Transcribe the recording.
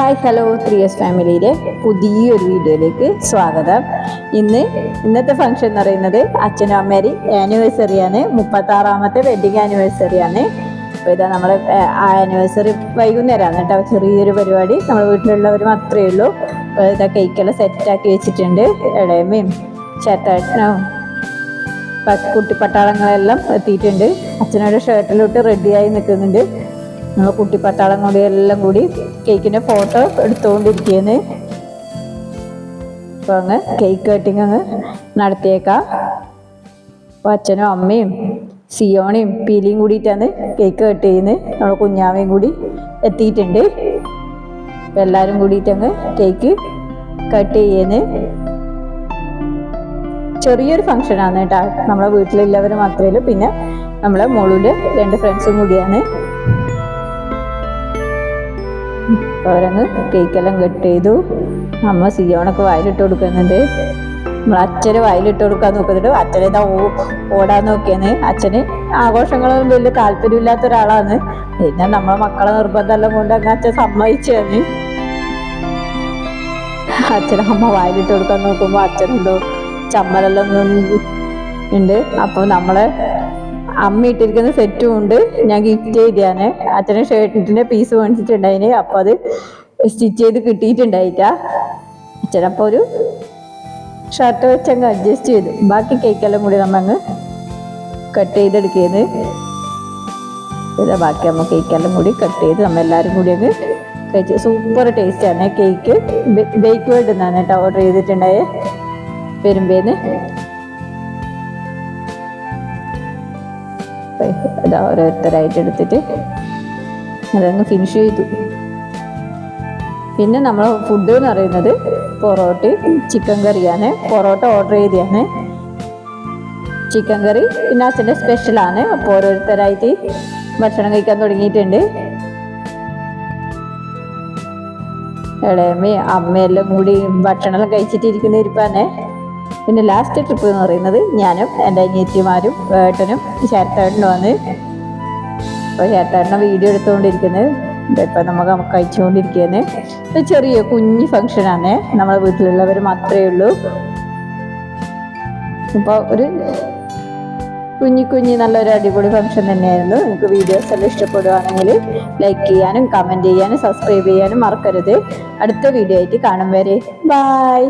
Hi hello three S ഫാമിലിയിലെ പുതിയൊരു വീഡിയോയിലേക്ക് സ്വാഗതം. ഇന്ന് ഇന്നത്തെ ഫംഗ്ഷൻ എന്ന് പറയുന്നത് അച്ഛനും അമ്മേരി ആനിവേഴ്സറിയാണ് മുപ്പത്താറാമത്തെ വെഡിങ് ആനിവേഴ്സറിയാണ് അപ്പോൾ ഇതാ നമ്മുടെ ആനിവേഴ്സറി വൈകുന്നേരമാണ് കേട്ടോ. ചെറിയൊരു പരിപാടി. നമ്മുടെ വീട്ടിലുള്ളവർ മാത്രമേ ഉള്ളൂ. അപ്പോൾ ഇതാ കേക്കെല്ലാം സെറ്റാക്കി വെച്ചിട്ടുണ്ട്. ഇടയമ്മയും ചേട്ടനും കുട്ടിപ്പട്ടാളങ്ങളെല്ലാം എത്തിയിട്ടുണ്ട്. അച്ഛനോട് ഷർട്ടിലോട്ട് റെഡിയായി നിൽക്കുന്നുണ്ട്. നമ്മൾ കുട്ടിപ്പട്ടാളം കൂടി എല്ലാം കൂടി കേക്കിന്റെ ഫോട്ടോ എടുത്തുകൊണ്ടിരിക്കുന്നത് അപ്പോൾ അങ്ങ് കേക്ക് കട്ടിങ് അങ്ങ് നടത്തിയേക്കാം. അപ്പോൾ അച്ഛനും അമ്മയും സിയോണയും പീലിയും കൂടിയിട്ടാണ് കേക്ക് കട്ട് ചെയ്യുന്നത്. നമ്മളെ കുഞ്ഞാമയും കൂടി എത്തിയിട്ടുണ്ട്. അപ്പോൾ എല്ലാവരും കൂടിയിട്ട് അങ്ങ് കേക്ക് കട്ട് ചെയ്യുന്നത് ചെറിയൊരു ഫംഗ്ഷനാണ് കേട്ടോ. നമ്മളെ വീട്ടിലുള്ളവർ മാത്രമേ ഉള്ളൂ. പിന്നെ നമ്മളെ മോളുടെ രണ്ട് ഫ്രണ്ട്സും കൂടിയാണ്. അവരങ്ങ് കേക്കെല്ലാം കട്ട് ചെയ്തു. അമ്മ സിയോണൊക്കെ വായിലിട്ട് കൊടുക്കുന്നുണ്ട്. നമ്മൾ അച്ഛന് വായിലിട്ട് കൊടുക്കാൻ നോക്കുന്നുണ്ട്. അച്ഛനെ ഇതാ ഓ ഓടാൻ നോക്കിയാണ്. അച്ഛന് ആഘോഷങ്ങളൊന്നും വലിയ താല്പര്യമില്ലാത്ത ഒരാളാണ്. പിന്നെ നമ്മളെ മക്കളെ നിർബന്ധമെല്ലാം കൊണ്ട് അങ്ങ് അച്ഛൻ സമ്മതിച്ചാണ്. അച്ഛനും അമ്മ വായിലിട്ട് കൊടുക്കാൻ നോക്കുമ്പോൾ അച്ഛനെന്തോ ചമ്മലെല്ലാം ഉണ്ട്. അപ്പോൾ നമ്മളെ അമ്മ ഇട്ടിരിക്കുന്ന സെറ്റും ഉണ്ട്. ഞാൻ ഗിഫ്റ്റ് ചെയ്താണ് അച്ഛനെ ഷർട്ടിന്റെ പീസ് മേടിച്ചിട്ടുണ്ടായിന്. അപ്പോൾ അത് സ്റ്റിച്ച് ചെയ്ത് കിട്ടിയിട്ടുണ്ടായിട്ട. അച്ഛനപ്പോൾ ഒരു ഷർട്ട് വെച്ചങ്ങ് അഡ്ജസ്റ്റ് ചെയ്തു. ബാക്കി കേക്കെല്ലാം കൂടി നമ്മ അങ്ങ് കട്ട് ചെയ്തെടുക്കുന്നത് ബാക്കി നമ്മൾ കേക്കെല്ലാം കൂടി കട്ട് ചെയ്ത് നമ്മൾ എല്ലാവരും കൂടി അങ്ങ് കഴിച്ചു. സൂപ്പർ ടേസ്റ്റാണ് കേക്ക് ബേക്ക് വേൾഡിൽ നിന്നാണ് കേട്ടോ ഓർഡർ ചെയ്തിട്ടുണ്ടായ. പെരുമ്പേന്ന് ഇതാ ഓരോരുത്തരായിട്ട് എടുത്തിട്ട് അതങ്ങ് ഫിനിഷ് ചെയ്തു. പിന്നെ നമ്മൾ ഫുഡ് എന്ന് പറയുന്നത് പൊറോട്ട ചിക്കൻ കറിയാണ് പൊറോട്ട ഓർഡർ ചെയ്തതാണ്. ചിക്കൻ കറി പിന്നെ അച്ഛന്റെ സ്പെഷ്യലാണ് അപ്പോൾ ഓരോരുത്തരായിട്ട് ഭക്ഷണം കഴിക്കാൻ തുടങ്ങിയിട്ടുണ്ട്. ഇളയമ്മയും അമ്മയെല്ലാം കൂടി ഭക്ഷണമെല്ലാം കഴിച്ചിട്ടിരിക്കുന്ന ഇരിപ്പാനെ പിന്നെ ലാസ്റ്റ് ട്രിപ്പ് എന്ന് പറയുന്നത് ഞാനും എന്റെ അനിയത്തിമാരും ഏട്ടനും ശരത്തേട്ടനുമാണ് അപ്പോൾ ശരത്തേട്ടനെ വീഡിയോ എടുത്തുകൊണ്ടിരിക്കുന്നത്. ഇപ്പം നമുക്ക് കഴിച്ചുകൊണ്ടിരിക്കുന്നത് ഇത് ചെറിയ കുഞ്ഞ് ഫങ്ഷനാണ് നമ്മളെ വീട്ടിലുള്ളവർ മാത്രമേ ഉള്ളൂ. ഇപ്പോൾ ഒരു കുഞ്ഞി കുഞ്ഞി നല്ലൊരു അടിപൊളി ഫംഗ്ഷൻ തന്നെയായിരുന്നു. നിങ്ങൾക്ക് വീഡിയോസ് എല്ലാം ഇഷ്ടപ്പെടുകയാണെങ്കിൽ ലൈക്ക് ചെയ്യാനും കമന്റ് ചെയ്യാനും സബ്സ്ക്രൈബ് ചെയ്യാനും മറക്കരുത്. അടുത്ത വീഡിയോ ആയിട്ട് കാണും വരെ. ബായ്